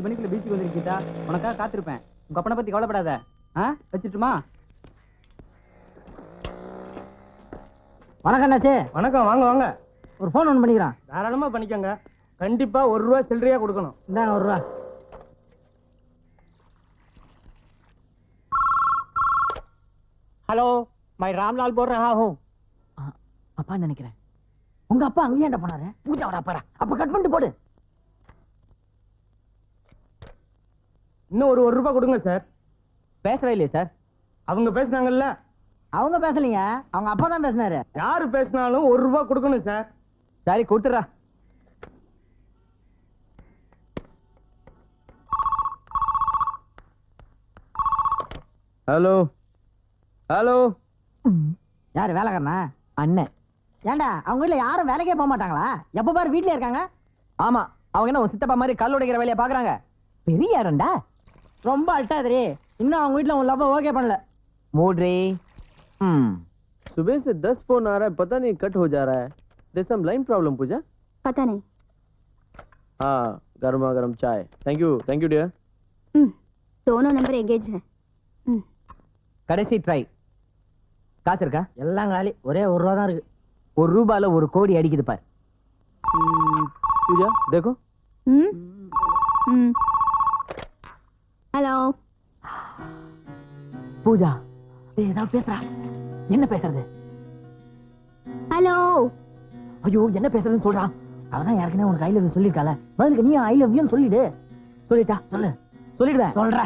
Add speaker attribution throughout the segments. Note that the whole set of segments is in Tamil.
Speaker 1: அஞ்சு மணிக்குள்ள பீச்சுக்கு வந்துருக்கீட்டா உனக்காக காத்திருப்பேன். உங்க அப்பனை பத்தி கவலைப்படாத. ஆ? வச்சுட்டுமா?
Speaker 2: வணக்கம் அண்ணாச்சி.
Speaker 3: வணக்கம் வாங்க வாங்க.
Speaker 2: ஒரு ஃபோன் ஒன்று பண்ணிக்கிறான்.
Speaker 3: தாராளமா பண்ணிக்கோங்க. கண்டிப்பா ஒரு ரூபா சில்லறையா கொடுக்கணும்.
Speaker 2: இந்தாங்க ஒரு ரூபா.
Speaker 3: ஹலோ மை ராம்லால் போல் ரஹா ஹூ.
Speaker 2: அப்பா நினைக்கிறேன். உங்க அப்பா அங்கேயே என்ன பண்ணாரு பூஜாவோட அப்பாடா அப்ப கட் பண்ணிட்டு போடு.
Speaker 3: இன்னும் ஒரு ஒரு ரூபா கொடுங்க சார்.
Speaker 1: பேசவே இல்லையே சார்.
Speaker 3: அவங்க பேசுனாங்கல்ல?
Speaker 2: அவங்க பேசலீங்க. அவங்க அப்பா தான் பேசினாரு.
Speaker 3: யாரு பேசினாலும் ஒரு ரூபா கொடுக்கணும் சார்.
Speaker 1: சரி கொடுத்துட்றா. ஹலோ. ஹலோ.
Speaker 2: யாரு வேலைக்காரனா? அண்ணன். ஏன்டா அவங்க வீட்ல யாரும் வேலைக்கே போக மாட்டாங்களா? எப்ப பாரு வீட்லயே இருக்காங்க.
Speaker 1: ஆமா அவங்க என்ன உன் சித்தப்பா மாதிரி கல் உடைக்கிற வேலையை பாக்குறாங்க
Speaker 2: பெரிய இடம்டா ரொம்ப அல்ட்டாதிரி இன்னும் அவங்க வீட்ல உன் லவ் ஓகே பண்ணல
Speaker 1: மூட்ரி ம்
Speaker 4: सुबह से दस फोन आ रहा है पता नहीं कट हो जा रहा है देर सम लाइन प्रॉब्लम पूजा
Speaker 5: पता नहीं
Speaker 4: हाँ गर्मा गर्म चाय thank you thank you dear
Speaker 5: hmm, दोनों नंबर एंगेज है हम्म,
Speaker 1: கடைசி ட்ரை காசு இருக்கா
Speaker 2: எல்லாம் காலி ஒரே ஒரு ரூபா தான் இருக்கு
Speaker 1: ஒரு ரூபால ஒரு கோடி அடிக்குது பார்
Speaker 4: पूजा देखो
Speaker 5: हम्म, हम्म। ஹலோ
Speaker 2: பூஜா நீ ஏதாவது பேசுறா. என்ன பேசுறது?
Speaker 5: ஹலோ
Speaker 2: ஐயோ என்ன பேசுறதுன்னு சொல்றா. அவதான் யாருக்குன்னா உனக்கு ஐ லவ் யூ சொல்லிருக்கால பதிலுக்கு நீ ஐ லவ் யூன்னு சொல்லிடு. சொல்லிட்டா சொல்லு. சொல்லிடுவேன். சொல்ற.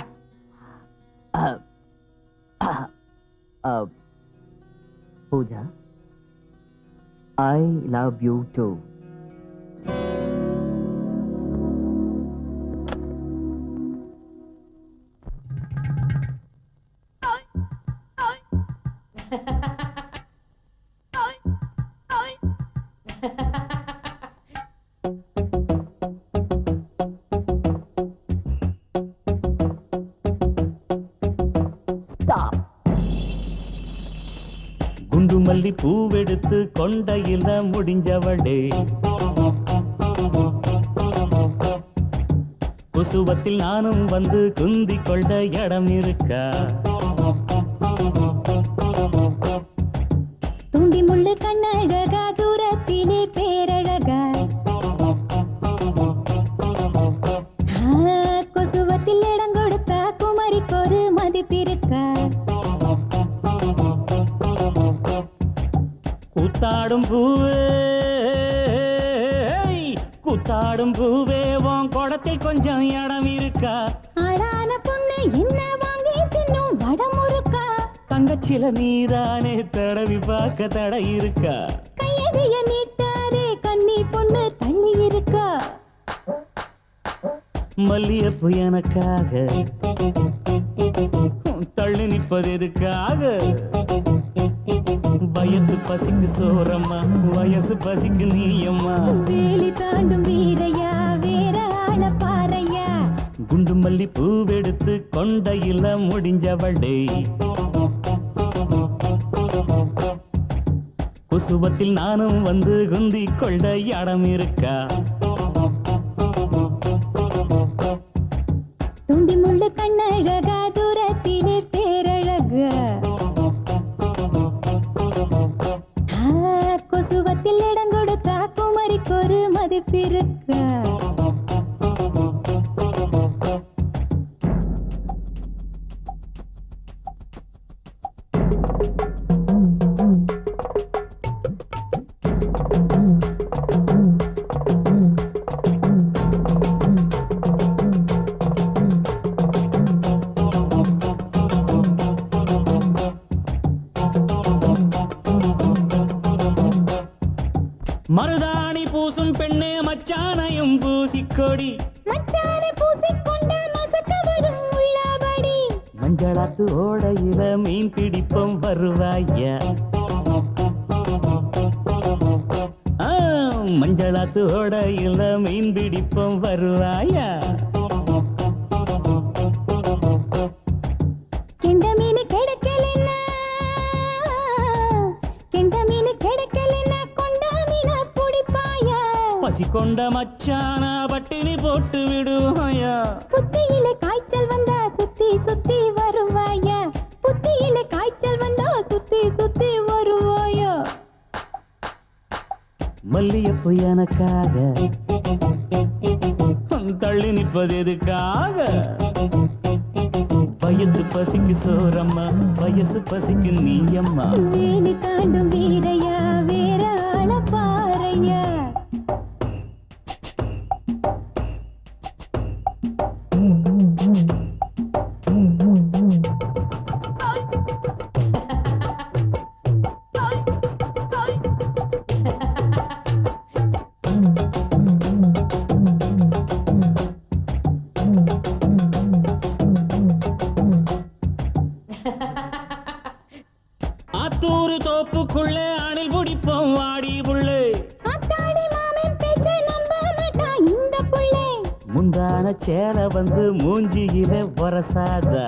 Speaker 1: Pooja I love you
Speaker 6: too மல்லி பூவெடுத்து கொண்டையில முடிஞ்சவளே. குசுவத்தில் நானும் வந்து குந்தி கொண்ட இடம் இருக்கா? கூத்தாடும் பூவே. கூத்தாடும் பூவே உன் குடத்தில் கொஞ்சம் இடம் இருக்கா?
Speaker 5: ஆளான பொண்ணு என்ன வாங்கி தின்னும் வடமுறுக்கா
Speaker 6: தங்கச்சில நீதானே தடவி பார்க்க தடை இருக்கா?
Speaker 5: கையடைய நீட்டாதே கன்னி பொண்ணு தள்ளி இருக்கா?
Speaker 6: மல்லியப்பு எனக்காக. தள்ளி நிற்பது எதுக்காக? வயசு பசிக்கு சோறம்மா. வயசு பசிக்கு நீயம்மா.
Speaker 5: வேலி தாண்டும் வீரையா வேற ஆள பாறையா?
Speaker 6: குண்டு மல்லி பூவெடுத்து கொண்டையில முடிஞ்சவளே. குசுவத்தில் நானும் வந்து குந்தி கொண்ட இடம் இருக்கா? மஞ்சளாத்து ஓடையில மீன் பிடிப்போம் வருவாயா மஞ்சளாத்து ஓடையில மீன் பிடிப்போம் வருவாயா பசி கொண்ட மச்சானா பட்டினி போட்டு விடுவாயா.
Speaker 7: புத்தியிலே காய்ச்சல் வந்தா
Speaker 6: மல்லியப்பு எனக்காக. தள்ளி நிற்பது எதுக்காக? வயசு பசிக்கு சோரம்மா வயசு பசிக்கு நீயம்மா.
Speaker 7: வேலி தாண்டும் வீரையா வேற ஆள பாறையா.
Speaker 6: வரசாதா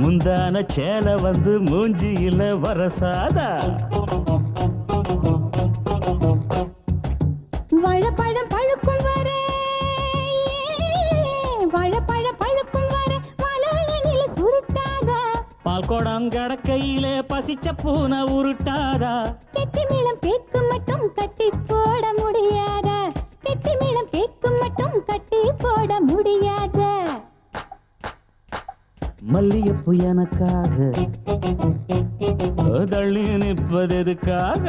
Speaker 6: முந்தான சேல வந்து மூஞ்சியில வரசாதா.
Speaker 7: வாழைப்பழம் பழுக்கும் வரை வாழைப்பழம் பழுக்கும் வரை வாழனில சுருட்டாதா.
Speaker 6: பால் குடம் கடக்கையிலே பசிச்ச பூனை உருட்டாதா.
Speaker 7: கெட்டி மேளம் கேட்கும் மட்டும் கட்டி போட முடியாதா.
Speaker 6: மல்லியப்பு எனக்காக. தள்ளி நிற்பது எதுக்காக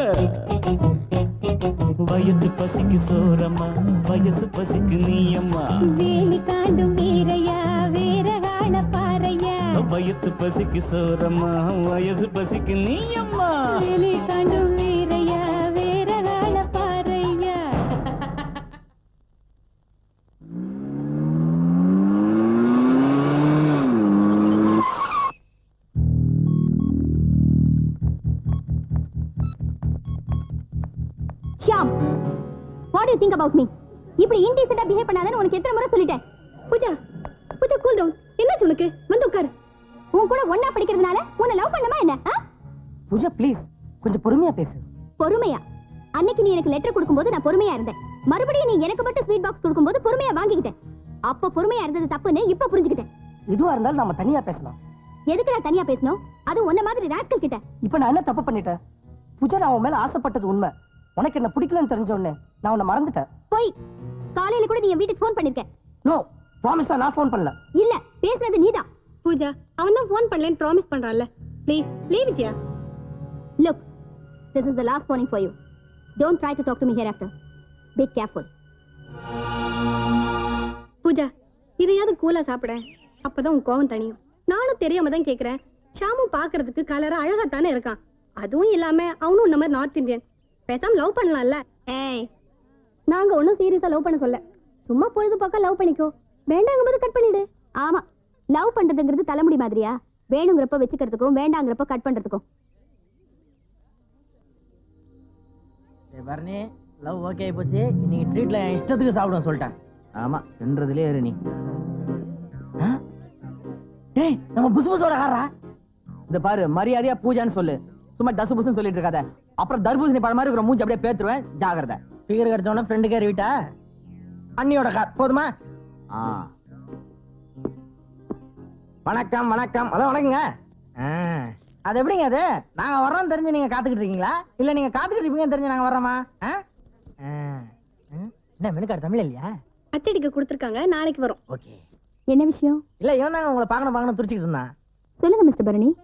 Speaker 6: வயசு பசிக்கு சோரம்மா வயசு பசிக்கு நீயம்மா.
Speaker 7: வேலி தாண்டும் வீரையா வேற காண பாறையா.
Speaker 6: வயசு பசிக்கு சோரம்மா வயசு பசிக்கு நீயம்மா.
Speaker 7: வேலி தாண்டும் அபௌட் மீ இப்படி இன்டீசெண்டா பிஹேவ் பண்ணாதன்னு உனக்கு எத்தனை முறை சொல்லிட்டேன். பூஜா பூஜா கூல் டவுன் என்னாச்சு உனக்கு வந்து உட்காரு. உன் கூட ஒண்ணா படிக்கிறதுனால உன்னை லவ் பண்ணமா என்ன?
Speaker 1: பூஜா ப்ளீஸ் கொஞ்சம் பொறுமையா பேசு.
Speaker 7: பொறுமையா? அன்னைக்கு நீ எனக்கு லெட்டர் கொடுக்கும்போது நான் பொறுமையா இருந்தேன். மறுபடியும் நீ எனக்கு மட்டும் ஸ்வீட் பாக்ஸ் கொடுக்கும்போது பொறுமையா வாங்கிக்கிட்டேன். அப்ப பொறுமையா இருந்தது தப்புன்னு இப்ப புரிஞ்சுக்கிட்டேன்.
Speaker 1: எதுவா இருந்தாலும் நம்ம தனியா பேசலாம்.
Speaker 7: எதுக்கு நான் தனியா பேசணும்? அது உன்ன மாதிரி ராஸ்கல் கிட்ட.
Speaker 1: இப்ப நான் என்ன தப்பு பண்ணிட்டேன்? பூஜா நான் உன் மேல ஆசைப்பட்டது உண்மை. உனக்கு என்ன பிடிக்கலன்னு தெரிஞ்ச உடனே நான் உன்னை மறந்துட்டேன்.
Speaker 7: போய் காலையில கூட நீ என் வீட்டுக்கு ஃபோன் பண்ணிருக்க.
Speaker 1: நோ ப்ராமிஸ் நான் ஃபோன் பண்ணல.
Speaker 7: இல்ல பேசுனது நீதான். பூஜா அவன் தான் ஃபோன் பண்ணலன்னு ப்ராமிஸ் பண்றான்ல. Please leave it yeah look this is the last warning for you don't try to talk to me hereafter be careful
Speaker 8: Pooja இதையாவது கூலா சாப்பிட. அப்பதான் உன் கோவம் தணியும். நானும் தெரியாம தான் கேக்குறேன். ஷாமும் பாக்குறதுக்கு கலரா அழகா தானே இருக்கான். அதுவும் இல்லாம அவனும் இந்த மாதிரி நார்த் இந்தியன் பேசாம லவ் பண்ணலாம்ல?
Speaker 7: ஏய் நாங்க ஒண்ணும் சீரியஸா லவ் பண்ண சொல்ல. சும்மா பொழுதுபோக்கா லவ் பண்ணிக்கோ. வேண்டாங்கும் போது கட் பண்ணிடு. ஆமா லவ் பண்றதுங்கிறது தலைமுடி மாதிரியா? வேணுங்கிறப்ப வச்சுக்கிறதுக்கும் வேண்டாங்கிறப்ப கட் பண்றதுக்கும்.
Speaker 2: பரணி லவ் ஓகே போச்சு. இன்னைக்கு ட்ரீட்ல என் இஷ்டத்துக்கு சாப்பிடுவேன் சொல்லிட்டேன்.
Speaker 1: ஆமா என்றதுலயே இரு நீ? டேய் நம்ம புசு புசோட காரா இந்த பாரு மரியாதையா பூஜான்னு சொல்லு. சும்மா டசு புசுன்னு சொல்லிட்டு இருக்காத. அப்புறம் தர்பூசணி பழம் மாதிரி இருக்கிற மூஞ்சி அப்படியே பேத்துருவேன். ஜாகிரதை.
Speaker 2: ஃபிகர் கிடைச்சவொடனே ஃப்ரெண்டு கேரி விட்டா அண்ணியோட கார் போதுமா?
Speaker 1: ஆ.
Speaker 2: வணக்கம் வணக்கம். அதான் வணக்கங்க. ஆ, அது எப்படிங்க அது? நாங்க வர்றோம் தெரிஞ்சு நீங்க காத்துக்கிட்டு இருக்கீங்களா? இல்ல நீங்க காத்துக்கிட்டு இருப்பீங்கன்னு தெரிஞ்சு நாங்க வர்றோமா? ஆ? ஆ. ம். என்ன மெனுக்கார்டு தமிழ் இல்லையா?
Speaker 8: அச்சடிக்க கொடுத்துருக்காங்க நாளைக்கு வரும்.
Speaker 2: ஓகே.
Speaker 7: என்ன விஷயம்?
Speaker 2: இல்ல இவன் தாங்க உங்களை பார்க்கணும் பார்க்கணும் துடிச்சிக்கிட்டு இருந்தான்.
Speaker 7: சொல்லுங்க மிஸ்டர் பரணி.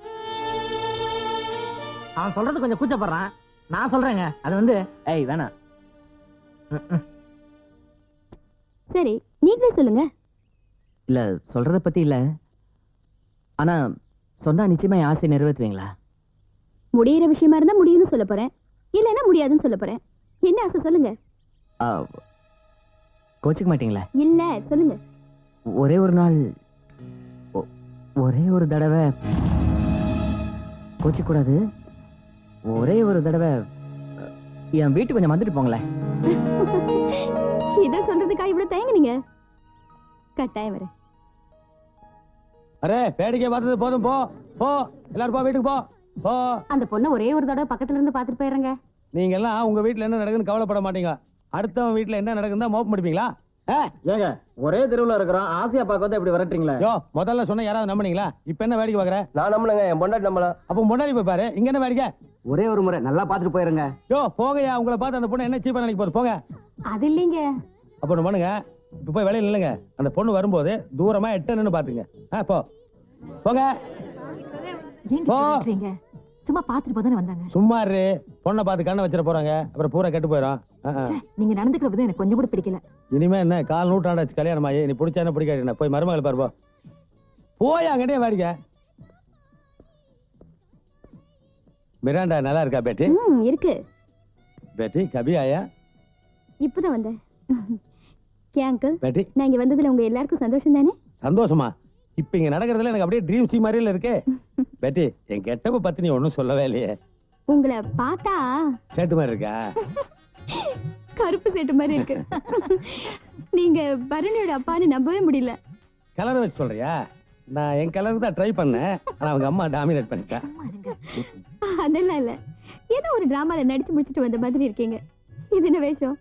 Speaker 2: அவன் சொல்றது கொஞ்சம் கூச்சப்படுறான். நான் சொல்றேங்க. அது வந்து
Speaker 1: ஏய் வேணாம்.
Speaker 7: சரி நீங்களே சொல்லுங்க.
Speaker 1: இல்ல சொல்றத பத்தி இல்ல. ஆனா சொன்னா நிச்சயமா ஆசை நிறைவேற்றுவீங்களா?
Speaker 7: முடியிற விஷயமா இருந்தா முடியும்னு சொல்ல போறேன். இல்லைன்னா முடியாதுன்னு சொல்ல போறேன். என்ன ஆசை சொல்லுங்க.
Speaker 1: ஆ, கோச்சிக்க மாட்டீங்களா?
Speaker 7: இல்ல சொல்லுங்க.
Speaker 1: ஒரே ஒரு நாள் ஒரே ஒரு தடவை கோச்சிக்க கூடாது ஒரே ஒரு தடவை என் வீட்டுக்கு கொஞ்சம் வந்துட்டு போங்களேன்.
Speaker 7: இத சொல்றதுக்கா இவ்வளவு தயங்குனீங்க? கட்டாயம் வரேன்.
Speaker 9: அரே வேடிக்கை பார்த்தது போதும் போ போ. எல்லாரும் போ வீட்டுக்கு போ போ.
Speaker 7: அந்த பொண்ணை ஒரே ஒரு தடவை பக்கத்துல இருந்து பாத்துட்டு போயிடுறேங்க.
Speaker 9: நீங்க எல்லாம் உங்க வீட்ல என்ன நடக்குதுன்னு கவலைப்பட மாட்டீங்க. அடுத்தவன் வீட்டுல என்ன நடக்குதுன்னா மோப்பம் படிப்பீங்களா
Speaker 2: ஏங்க ஒரே தெருவுல இருக்கிறோம் ஆசியா பார்க்க வந்து இப்படி விரட்டுறீங்களே.
Speaker 9: யோ முதல்ல சொன்ன யாராவது நம்பினீங்களா? இப்ப என்ன வேடிக்கை பாக்குற?
Speaker 4: நான் நம்பலங்க என் பொண்டாட்டி நம்பலாம்.
Speaker 9: அப்ப முன்னாடி போய் பாரு இங்க என்ன வேடிக்கை?
Speaker 10: ஒரே ஒரு முறை நல்லா பாத்துட்டு போயிருங்க.
Speaker 9: யோ போங்கயா உங்களை பார்த்து அந்த பொண்ணு என்ன சீப்பா நினைக்க போகுது? போங்க.
Speaker 7: அது இல்லைங்க.
Speaker 9: அப்ப ஒண்ணு பண்ணுங்க. இப்ப போய் வெளியில நில்லுங்க. அந்த பொண்ணு வரும்போது தூரமா எட்ட நின்னு பாத்துங்க ஆ போ. போங்க. போ.
Speaker 11: சும்மா பாத்துட்டு போதானே வந்தாங்க?
Speaker 9: சும்மா இரு பொண்ணை பார்த்து கண்ணை வச்சிட போறாங்க. அப்புறம் பூரா கெட்டு போயிடும்.
Speaker 11: நீங்க நடந்துக்கிற விதம் எனக்கு கொஞ்சம் கூட பிடிக்கல.
Speaker 9: இனிமே என்ன கால் நூற்றாண்டாச்சு கல்யாணம் ஆகி நீ பிடிச்சா என்ன பிடிக்காது போய் மருமகள் பாரு போ. போய் அங்கடே வேடிக்கை. மிராண்டா நல்லா இருக்கா பேட்டி?
Speaker 7: இருக்கு.
Speaker 9: பேட்டி கபி ஆயா
Speaker 7: இப்பதான் வந்தேன். கே அங்கிள்
Speaker 9: பேட்டி.
Speaker 7: நான் இங்க வந்ததுல உங்க எல்லாருக்கும் சந்தோஷம் தானே
Speaker 9: சந்தோஷமா? இப்ப இங்க நடக்கிறதுல எனக்கு அப்படியே ட்ரீம் சி மாதிரில இருக்கே. பேட்டி என் கெட்டப்ப பத்தி நீ ஒன்னும் சொல்லவே இல்லையே.
Speaker 7: உங்களை பார்த்தா
Speaker 9: சேட்டு மாதிரி இருக்கா?
Speaker 7: கருப்பு சேட்டு மாதிரி இருக்கு. நீங்க பரணியோட அப்பான்னு நம்பவே முடியல.
Speaker 9: கலரை வச்சு சொல்றியா? நான் என் கலருக்கு தான் ட்ரை பண்ணேன். ஆனா அவங்க அம்மா டாமினேட் பண்ணிட்டா.
Speaker 7: அதெல்லாம் இல்ல. ஏதோ ஒரு டிராமால நடிச்சு முடிச்சிட்டு வந்த மாதிரி இருக்கீங்க. இது என்ன வேஷம்?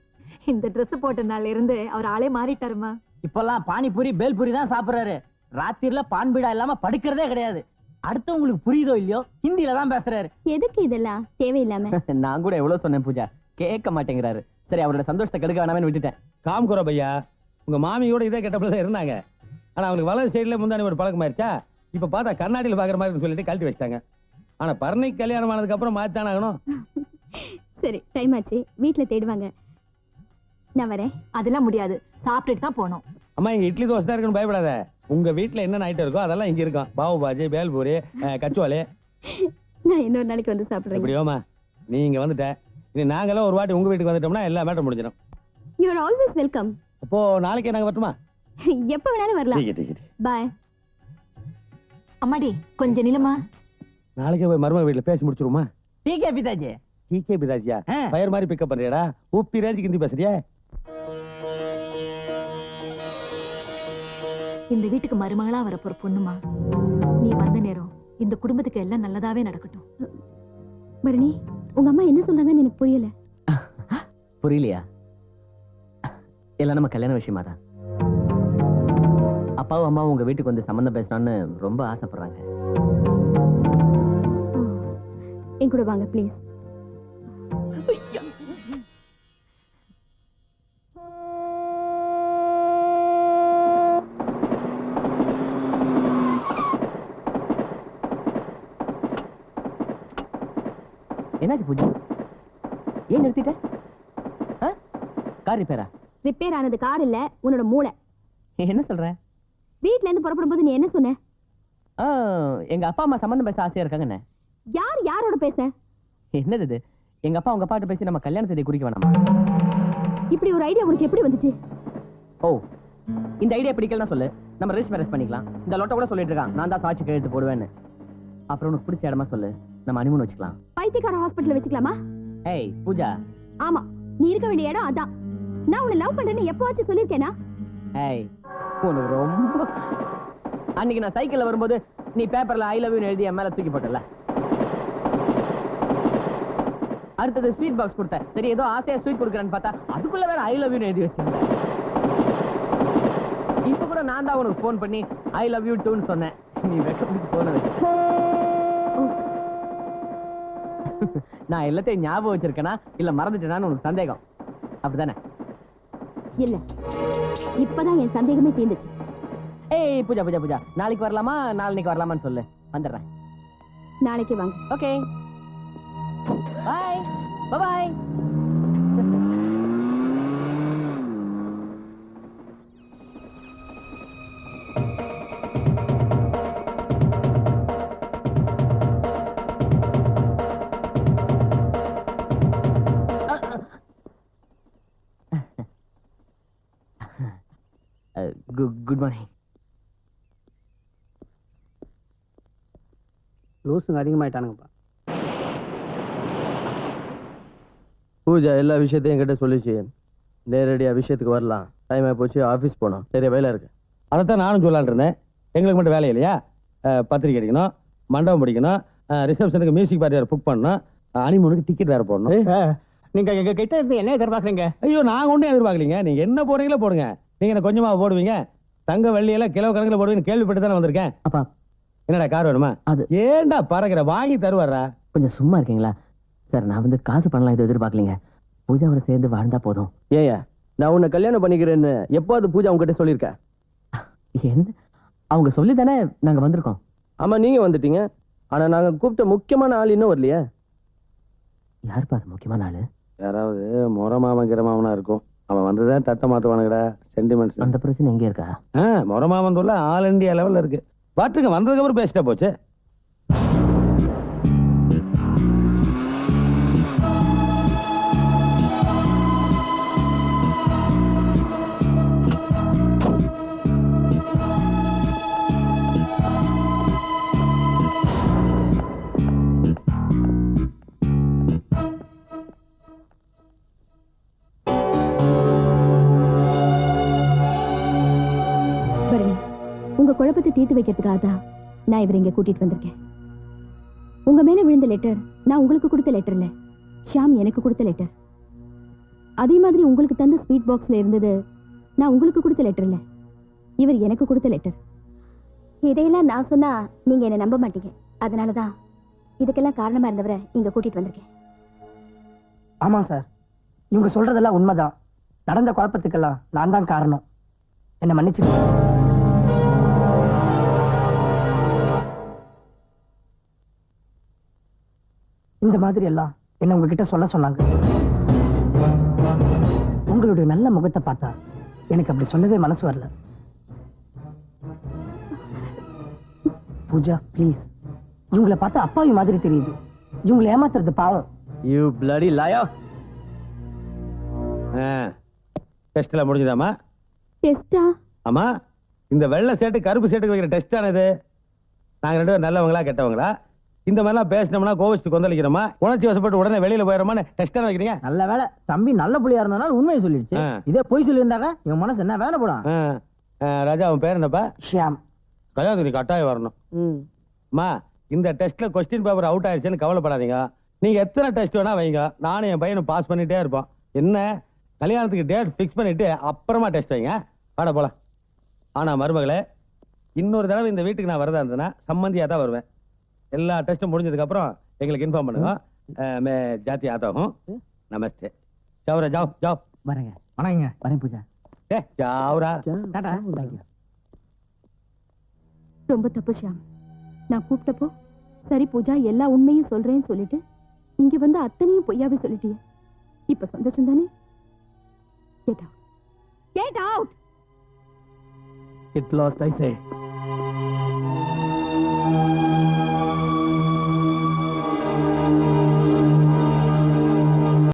Speaker 11: இந்த Dress போட்ட நாள்ல இருந்து அவர் ஆளே மாறிட்டாருமா.
Speaker 2: இப்பெல்லாம் பானிபூரி பேல்பூரி தான் சாப்பிடுறாரு. ராத்திரில பான் பீடா இல்லாம படுக்கிறதே கிடையாது. அடுத்தவங்களுக்கு புரியுதோ இல்லையோ ஹிந்தில தான் பேசுறாரு.
Speaker 7: எதுக்கு இதெல்லாம்? தேவையில்லாம.
Speaker 1: நான் கூட எவ்வளவு சொன்னேன் பூஜா? கேட்க மாட்டேங்கிறாரு. சரி அவரோட சந்தோஷத்தை கெடுக்க வேணாமேன்னு விட்டுட்டேன்.
Speaker 9: காம்குரோ பையா உங்க மாமியோட இதே கெட்டப்பல இருந்தாங்க. ஆனா அவங்களுக்கு வலது சைடுல முந்தானி ஒரு பழக்கம் ஆயிருச்சா? இப்ப பார்த்தா கண்ணாடியில பாக்குற மாதிரி சொல்லிட்டு கழட்டி வச்சிட்டாங்க. ஆனா பரணி கல்யாணம் ஆனதுக்கு அப்புறம் மாத்தான ஆகணும்?
Speaker 7: சரி டைம் ஆச்சு. வீட்ல தேடுவாங்க. நான் வரேன்.
Speaker 11: அதெல்லாம் முடியாது. சாப்பிட்டுட்டு தான் போனோம்
Speaker 9: அம்மா இங்க இட்லி தோசை தான் இருக்குன்னு பயப்படாத. உங்க வீட்ல என்னென்ன ஐட்டம் இருக்கோ அதெல்லாம் இங்க இருக்கும். பாவு பாஜி பேல்பூரி கச்சுவாலி.
Speaker 7: நான் இன்னொரு நாளைக்கு வந்து சாப்பிடுறேன்.
Speaker 9: எப்படியோமா நீ இங்க வந்துட்ட. இனி நாங்களாம் ஒரு வாட்டி உங்க வீட்டுக்கு வந்துட்டோம்னா எல்லா மேட்டர் முடிஞ்சிடும்.
Speaker 7: யூ ஆர் ஆல்வேஸ் வெல்கம்
Speaker 9: அப்போ நாளைக்கே நாங்க வரட்டுமா?
Speaker 7: எப்ப வேணாலும் வரலாம். பாய்
Speaker 11: அம்மாடி கொஞ்சம் நிலமா
Speaker 9: நாளைக்கே போய் மருமக வீட்டுல பேசி முடிச்சிருமா
Speaker 2: டீ கே பிதாஜி
Speaker 9: டிகே பிதாச்சியா
Speaker 2: ஆ.
Speaker 9: ஃபயர் மாதிரி பிக்கப் பண்றியாடா? ஊப்பி ரேஞ்சுக்கு ஹிந்தி பேசுறியா?
Speaker 11: இந்த வீட்டுக்கு மருமகளா வரப்போற பொண்ணுமா? நீ வந்த நேரம் இந்த குடும்பத்துக்கு எல்லாம் நல்லதாவே நடக்கட்டும்.
Speaker 7: பரணி உங்க அம்மா என்ன சொல்றாங்கன்னு எனக்கு புரியல.
Speaker 1: புரியலையா? எல்லாம் நம்ம கல்யாண விஷயமா தான் அப்பாவும் அம்மாவும் உங்க வீட்டுக்கு வந்து சம்மந்தம் பேசணும்னு ரொம்ப ஆசைப்படுறாங்க.
Speaker 7: என் கூட வாங்க ப்ளீஸ்
Speaker 1: என்னாச்சு பூஜா? ஏன் நிறுத்திட்ட? கார் ரிப்பேரா
Speaker 7: ரிப்பேர் ஆனது கார் இல்ல உன்னோட மூளை.
Speaker 1: என்ன சொல்ற?
Speaker 7: வீட்ல இருந்து புறப்படும் நீ என்ன சொன்ன?
Speaker 1: எங்க அப்பா அம்மா சம்மந்தம் பேச ஆசையா இருக்காங்கண்ணே
Speaker 7: யார் யாரோட பேச?
Speaker 1: என்னது இது? எங்க அப்பா உங்க அப்பாட்ட பேசி நம்ம கல்யாண தேதி குறிக்க வேணாமா?
Speaker 7: இப்படி ஒரு ஐடியா உனக்கு எப்படி வந்துச்சு?
Speaker 1: ஓ இந்த ஐடியா பிடிக்கலன்னா சொல்லு. நம்ம ரிஜிஸ்ட் மேரேஜ் பண்ணிக்கலாம். இந்த லொட்டை கூட சொல்லிட்டு இருக்கான். நான் தான் சாட்சி கையெழுத்து போடுவேன்னு. அப்புறம் உனக்கு பிடிச்ச இடமா சொல்லு. நம்ம அனிமன் வச்சுக்கலாம்.
Speaker 7: பைத்தியக்கார ஹாஸ்பிட்டல் வச்சுக்கலாமா?
Speaker 1: ஏய் பூஜா.
Speaker 7: ஆமா நீ இருக்க வேண்டிய இடம் அதான். நான் உன்னை லவ் பண்றேன்னு எப்பவாச்சும் சொல்லிருக்கேனா
Speaker 1: ஏய் உனக்கு ரொம்ப அன்னைக்கு நான் சைக்கிள்ல வரும்போது நீ பேப்பர்ல ஐ லவ் யூ எழுதி என் மேல தூக்கி போட்டல. அடுத்தது ஸ்வீட் பாக்ஸ் கொடுத்த சரி ஏதோ ஆசையா ஸ்வீட் கொடுக்குறேன்னு பார்த்தா அதுக்குள்ள வேற ஐ லவ் யூ எழுதி வச்சிருந்தேன். இப்ப கூட நான் தான் உனக்கு ஃபோன் பண்ணி ஐ லவ் யூ டூன்னு சொன்னேன். நீ வெக்கப்பட்டு போன வச்சு நான் எல்லாத்தையும் ஞாபகம் வச்சிருக்கேனா? இல்ல மறந்துட்டேனான்னு உனக்கு சந்தேகம். அப்படிதானே
Speaker 7: இல்ல. இப்பதான் என் சந்தேகமே தீர்ந்துச்சு.
Speaker 1: ஏய் பூஜா பூஜா பூஜா. நாளைக்கு வரலாமா? நாளைக்கு வரலாமான்னு சொல்லு. வந்துடுறேன்.
Speaker 7: நாளைக்கு வாங்க.
Speaker 1: ஓகே பாய் பாய்
Speaker 10: லூசுங்க அதிகமாயிட்டானுங்கப்பா.
Speaker 4: பூஜா எல்லா விஷயத்தையும் என்கிட்ட சொல்லிச்சு. நேரடியா விஷயத்துக்கு வரலாம். டைம் ஆகி போச்சு ஆஃபீஸ் போனோம். நிறைய வேலை இருக்கு.
Speaker 9: அதைத்தான் நானும் சொல்லலாம்னு இருந்தேன். எங்களுக்கு மட்டும் வேலை இல்லையா? பத்திரிக்கை அடிக்கணும் மண்டபம் பிடிக்கணும் ரிசப்ஷனுக்கு மியூசிக் பார்ட்டி வேறு புக் பண்ணணும் அனிமூனுக்கு டிக்கெட் வேறு போடணும்.
Speaker 2: நீங்க எங்க கிட்ட இருந்து என்ன எதிர்பார்க்கறீங்க?
Speaker 9: ஐயோ நான் ஒன்றும் எதிர்பார்க்கலீங்க. நீங்க என்ன போடுறீங்களோ போடுங்க. நீங்க என்ன கொஞ்சமா போடுவீங்க? தங்க வெள்ளி எல்லாம் கிலோ கணக்குல போடுவீங்கன்னு கேள்விப்பட்டு தானே வந்திருக்கேன்.
Speaker 1: அப்பா
Speaker 9: என்னடா கார் வேணுமா?
Speaker 1: அது
Speaker 9: ஏன்டா பறக்கிற? வாங்கி தருவாரா
Speaker 1: கொஞ்சம் சும்மா இருக்கீங்களா? சார் நான் வந்து காசு பண்ணலாம் இது எதிர்பார்க்கலீங்க. பூஜாவோட சேர்ந்து வாழ்ந்தா போதும்.
Speaker 4: ஏயா நான் உன்னை கல்யாணம் பண்ணிக்கிறேன்னு எப்போது பூஜா உங்ககிட்ட சொல்லியிருக்கேன்
Speaker 1: என்ன? அவங்க சொல்லி தானே நாங்க வந்திருக்கோம்.
Speaker 4: ஆமா நீங்க வந்துட்டீங்க. ஆனா நாங்க கூப்பிட்ட முக்கியமான ஆள் இன்னும் வரலையே.
Speaker 1: யாருப்பா அது முக்கியமான ஆளு?
Speaker 9: யாராவது முறை மாமன் கிரமாமனா இருக்கும். அவன் வந்துதான் தட்டை மாத்துவானுங்கடா. சென்டிமெண்ட்ஸ்
Speaker 1: அந்த பிரச்சனை எங்க இருக்கா?
Speaker 9: முறை மாமன் சொல்ல ஆல் இந்தியா லெவல்ல இருக்கு. பாட்டுங்க வந்ததுக்கு அப்புறம் பேசிட்டா போச்சு?
Speaker 7: தீர்த்து வைக்கிறதுக்காக தான் நான் இவரை இங்க கூட்டிட்டு வந்திருக்கேன். உங்க மேல விழுந்த லெட்டர் நான் உங்களுக்கு கொடுத்த லெட்டர் இல்ல. ஷாம் எனக்கு கொடுத்த லெட்டர் அதே மாதிரி உங்களுக்கு தந்த ஸ்வீட் பாக்ஸ்ல இருந்தது நான் உங்களுக்கு கொடுத்த லெட்டர் இல்ல. இவர் எனக்கு கொடுத்த லெட்டர் இதையெல்லாம் நான் சொன்னா நீங்க என்ன நம்ப மாட்டீங்க. அதனாலதான் இதுக்கெல்லாம் காரணமா இருந்தவரை இங்க கூட்டிட்டு வந்திருக்கேன்.
Speaker 2: ஆமா சார். இவங்க சொல்றதெல்லாம் உண்மைதான். நடந்த குழப்பத்துக்கெல்லாம் நான் தான் காரணம். என்ன மன்னிச்சுக்கோங்க. இந்த மாதிரி எல்லாம் என்ன உங்ககிட்ட சொல்ல சொன்னாங்க? உங்களுடைய நல்ல முகத்தை பார்த்தா எனக்கு அப்படி சொல்லவே மனசு வரல. பூஜா ப்ளீஸ் இவங்களை பார்த்தா அப்பாவி மாதிரி தெரியுது. இவங்களை ஏமாத்துறது பாவம்.
Speaker 4: யூ பிளடி லாயா
Speaker 9: டெஸ்ட் எல்லாம் முடிஞ்சுதாமா
Speaker 7: டெஸ்டா
Speaker 9: ஆமா இந்த வெள்ளை சேட்டு கருப்பு சேட்டுக்கு வைக்கிற டெஸ்ட் ஆனது நாங்க ரெண்டு பேரும் நல்லவங்களா கெட்டவங்களா? இந்த மாதிரிலாம் பேசினோம்னா கோவிச்சுட்டு கொந்தளிக்கிறோமா? உணர்ச்சி வசப்பட்டு உடனே வெளியில போயிடறோமான்னு டெஸ்ட் வைக்கிறீங்க?
Speaker 2: நல்ல வேலை தம்பி நல்ல புள்ளியா இருந்தனால உண்மையை சொல்லிடுச்சு. இதே பொய் சொல்லியிருந்தாங்க இவன் மனசு என்ன வேலை போடும்?
Speaker 9: ராஜா அவன் பேர் என்னப்பா?
Speaker 2: ஷியாம்.
Speaker 9: கல்யாணத்துக்கு நீ கட்டாயம் வரணும். அம்மா இந்த டெஸ்ட்ல கொஸ்டின் பேப்பர் அவுட் ஆயிடுச்சுன்னு கவலைப்படாதீங்க. நீங்க எத்தனை டெஸ்ட் வேணா வைங்க. நானும் என் பையனும் பாஸ் பண்ணிட்டே இருப்போம். என்ன? கல்யாணத்துக்கு டேட் ஃபிக்ஸ் பண்ணிட்டு அப்புறமா டெஸ்ட் வைங்க. வாடா போலாம். ஆனா மருமகளே இன்னொரு தடவை இந்த வீட்டுக்கு நான் வரதா இருந்தேன்னா சம்மந்தியா தான் வருவேன். எல்லா டெஸ்ட்டும் முடிஞ்சதுக்கு அப்புறம் எங்களுக்கு இன்ஃபார்ம் பண்ணுங்க. மே. ஹூம் நமஸ்தே. ஜாவ்ரா ஜாவ் ஜாவ்.
Speaker 2: வரேங்க. வணக்கங்க.
Speaker 1: வரேன் பூஜா.
Speaker 9: ஏ ஜாவ்ரா.
Speaker 2: டாடா.
Speaker 7: ரொம்ப தப்பு ஷியாம். நான் கூப்பிட்டப்போ சரி பூஜா எல்லா உண்மையும் சொல்றேன்னு சொல்லிட்டு இங்க வந்து அத்தனையும் பொய்யாவே சொல்லிட்டியே. இப்ப சந்தோஷம் தானே? Get out get out
Speaker 1: it last I say